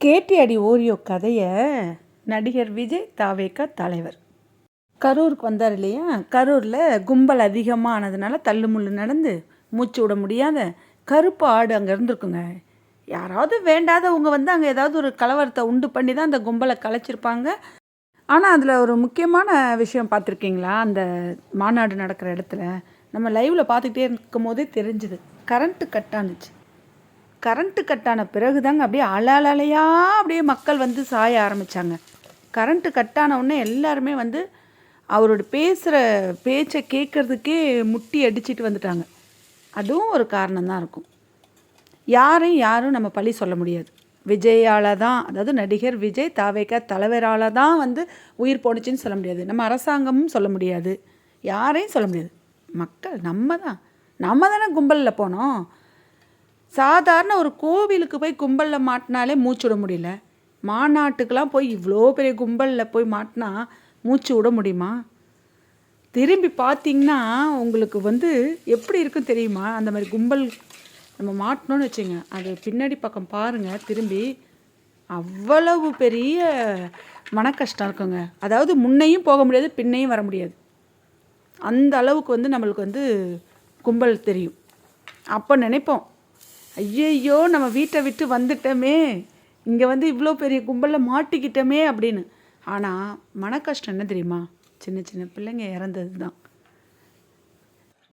கேட்டி அடி ஓரியோ கதையை? நடிகர் விஜய் தாவேக்கா தலைவர். கரூருக்கு வந்தார் இல்லையா? கரூரில் கும்பல் அதிகமானதுனால தள்ளுமுள்ளு நடந்து மூச்சு விட முடியாத கருப்பு ஆடு அங்கே இருந்திருக்குங்க. யாராவது வேண்டாதவங்க வந்து அங்கே ஏதாவது ஒரு கலவரத்தை உண்டு பண்ணி தான் அந்த கும்பலை கலைச்சிருப்பாங்க. ஆனால் அதில் ஒரு முக்கியமான விஷயம் பார்த்துருக்கீங்களா? அந்த மாநாடு நடக்கிற இடத்துல. நம்ம லைவில் பார்த்துக்கிட்டே இருக்கும் போதே தெரிஞ்சுது கரண்ட்டு கட் ஆனுச்சு கரண்ட்டு கட்டான பிறகு தாங்க அப்படியே அலையாக அப்படியே மக்கள் வந்து சாய ஆரம்பித்தாங்க கரண்ட்டு கட்டான உடனே எல்லாருமே வந்து அவரோட பேசுகிற பேச்சை கேட்குறதுக்கே முட்டி அடிச்சிட்டு வந்துட்டாங்க. அதுவும் ஒரு காரணம் தான் இருக்கும். யாரையும் யாரும் நம்ம பழி சொல்ல முடியாது. விஜயால் தான் அதாவது நடிகர் விஜய் தாவேக்கா தலைவரால் தான் வந்து உயிர் போணுச்சுன்னு சொல்ல முடியாது. நம்ம அரசாங்கமும் சொல்ல முடியாது. யாரையும் சொல்ல முடியாது. மக்கள் நம்ம தான். நம்ம தானே கும்பலில் போனோம். சாதாரண ஒரு கோவிலுக்கு போய் கும்பலில் மாட்டினாலே மூச்சு விட முடியல. மாநாட்டுக்கெலாம் போய் இவ்வளோ பெரிய கும்பலில் போய் மாட்டினா மூச்சு விட முடியுமா? திரும்பி பார்த்தீங்கன்னா உங்களுக்கு வந்து எப்படி இருக்கும் தெரியுமா? அந்த மாதிரி கும்பல் நம்ம மாட்டினோன்னு வச்சுங்க. அது பின்னாடி பக்கம் பாருங்கள் திரும்பி. அவ்வளவு பெரிய மன கஷ்டம் இருக்குங்க. அதாவது முன்னையும் போக முடியாது பின்னையும் வர முடியாது. அந்த அளவுக்கு வந்து நம்மளுக்கு வந்து கும்பல் தெரியும். அப்போ நினைப்போம் ஐயையோ நம்ம வீட்டை விட்டு வந்துட்டோமே. இங்கே வந்து இவ்வளோ பெரிய கும்பலில் மாட்டிக்கிட்டோமே அப்படின்னு. ஆனால் மன கஷ்டம் என்ன தெரியுமா? சின்ன சின்ன பிள்ளைங்க இறந்தது தான்